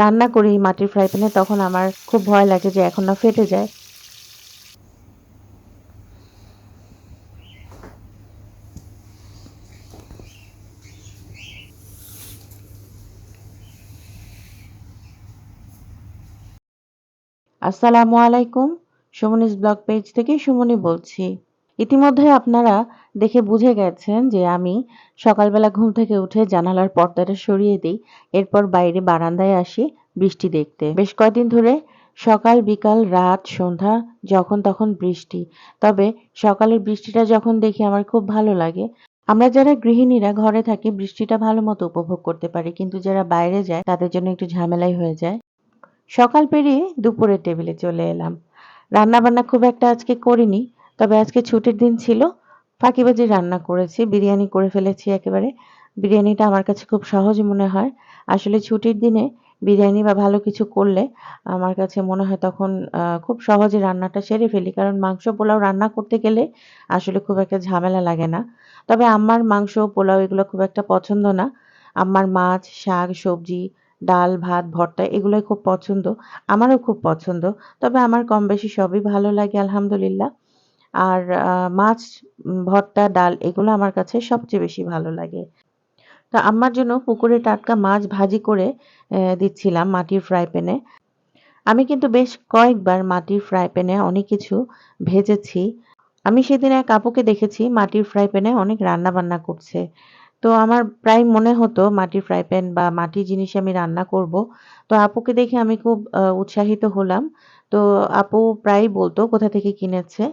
রান্না করি মাটির ফ্রাই প্যানে, তখন আমার খুব ভয় লাগে যে এখন না ফেটে যায়। আসসালামু আলাইকুম, সুমনিস ব্লগ পেজ থেকে সুমনি বলছি। ইতিমধ্যে আপনারা দেখে বুঝে গেছেন যে আমি সকালবেলা ঘুম থেকে উঠে জানালার পর্দাটা সরিয়ে দিই, এরপর বাইরে বারান্দায় আসি বৃষ্টি দেখতে। বেশ কয়েকদিন ধরে সকাল, বিকাল, রাত, সন্ধ্যা, যখন তখন বৃষ্টি। তবে সকালের বৃষ্টিটা যখন দেখি আমার খুব ভালো লাগে। আমরা যারা গৃহিণীরা ঘরে থাকি বৃষ্টিটা ভালো মতো উপভোগ করতে পারি, কিন্তু যারা বাইরে যায় তাদের জন্য একটু ঝামেলাই হয়ে যায়। সকাল পেরিয়ে দুপুরের টেবিলে চলে এলাম। রান্না বান্না খুব একটা আজকে করিনি তবে আজকে ছুটির দিন ছিল। ফাঁকিবাজি রান্না করেছি, বিরিয়ানি করে ফেলেছি একেবারে। বিরিয়ানিটা আমার কাছে খুব সহজ মনে হয়। আসলে ছুটির দিনে বিরিয়ানি বা ভালো কিছু করলে আমার কাছে মনে হয় তখন খুব সহজে রান্নাটা সেরে ফেলি। কারণ মাংস পোলাও রান্না করতে গেলে আসলে খুব একটা ঝামেলা লাগে না। তবে আমার মাংস পোলাও এগুলো খুব একটা পছন্দ না। আমার মাছ, শাক, সবজি, ডাল, ভাত, ভর্তা এগুলোই খুব পছন্দ। আমারও খুব পছন্দ। তবে আমার কম বেশি সবই ভালো লাগে, আলহামদুলিল্লাহ। আর মাছ ভর্তা, ডাল এগুলো আমার কাছে সবচেয়ে বেশি ভালো লাগে। তো আমার জন্য পুকুরে টাটকা মাছ ভাজি করে দিচ্ছিলাম মাটির ফ্রাই প্যানে। আমি কিন্তু বেশ কয়েকবার মাটির ফ্রাই প্যানে অনেক কিছু ভেজেছি। আমি সেদিন এক আপুকে দেখেছি মাটির ফ্রাই প্যানে অনেক রান্না বান্না করছে। তো আমার প্রায় মনে হতো মাটির ফ্রাই প্যান বা মাটির জিনিসে আমি রান্না করব। তো আপুকে দেখে আমি খুব উৎসাহিত হলাম। তো আপু প্রায় বলতো কোথা থেকে কিনেছে।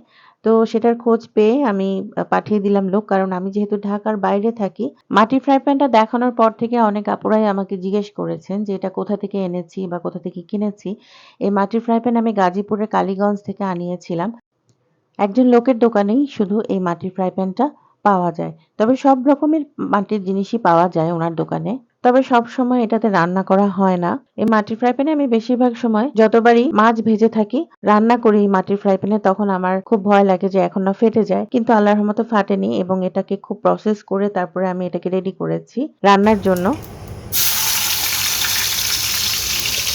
তো সেটার খোঁজ পেয়ে আমি পাঠিয়ে দিলাম লোক। কারণ আমি যেহেতু ঢাকার বাইরে থাকি, মাটির ফ্রাই প্যানটা দেখানোর পর থেকে অনেক আপুরাই আমাকে জিজ্ঞেস করেছেন যে এটা কোথা থেকে এনেছি বা কোথা থেকে কিনেছি। এই মাটির ফ্রাই প্যান আমি গাজীপুরের কালীগঞ্জ থেকে আনিয়েছিলাম। একজন লোকের দোকানেই শুধু এই মাটির ফ্রাই প্যানটা পাওয়া যায়। তবে সব রকমের মাটির জিনিসই পাওয়া যায় ওনার দোকানে। তবে সব সময় এটাতে রান্না করা হয় না। এই মাটির ফ্রাই প্যানে আমি বেশিরভাগ সময় যতবারই মাছ ভেজে থাকি, রান্না করি এই মাটির ফ্রাই প্যানে, তখন আমার খুব ভয় লাগে যে এখন না ফেটে যায়। কিন্তু আল্লাহর মতো ফাটেনি এবং এটাকে খুব প্রসেস করে তারপরে আমি এটাকে রেডি করেছি রান্নার জন্য।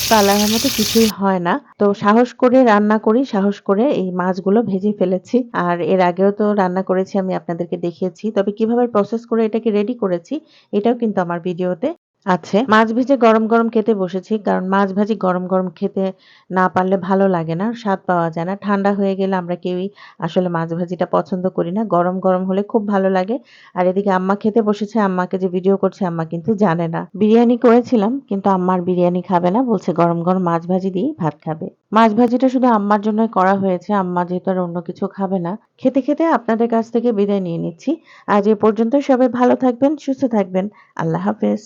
তো আল্লাহর মতো কিছুই হয় না। তো সাহস করে রান্না করি, সাহস করে এই মাছগুলো ভেজে ফেলেছি। আর এর আগেও তো রান্না করেছি, আমি আপনাদেরকে দেখিয়েছি। তবে কীভাবে প্রসেস করে এটাকে রেডি করেছি, এটাও কিন্তু আমার ভিডিওতে আছে। মাছ ভেজে গরম গরম খেতে বসেছি, কারণ মাছ ভাজি গরম গরম খেতে না পারলে ভালো লাগে না, স্বাদ পাওয়া যায় না। ঠান্ডা হয়ে গেলে আমরা কেউই আসলে মাছ ভাজিটা পছন্দ করি না। গরম গরম হলে খুব ভালো লাগে। আর এদিকে আম্মা খেতে বসেছে, আম্মাকে যে ভিডিও করছে, আম্মা কিন্তু জানে না। বিরিয়ানি করেছিলাম, কিন্তু আম্মার বিরিয়ানি খাবে না, বলছে গরম গরম মাছ ভাজি দিয়ে ভাত খাবে। মাছ ভাজিটা শুধু আম্মার জন্যই করা হয়েছে, আম্মা যেহেতু আর অন্য কিছু খাবে না। খেতে খেতে আপনাদের কাছ থেকে বিদায় নিয়ে নিচ্ছি। আজ এ পর্যন্ত সবাই ভালো থাকবেন, সুস্থ থাকবেন। আল্লাহ হাফেজ।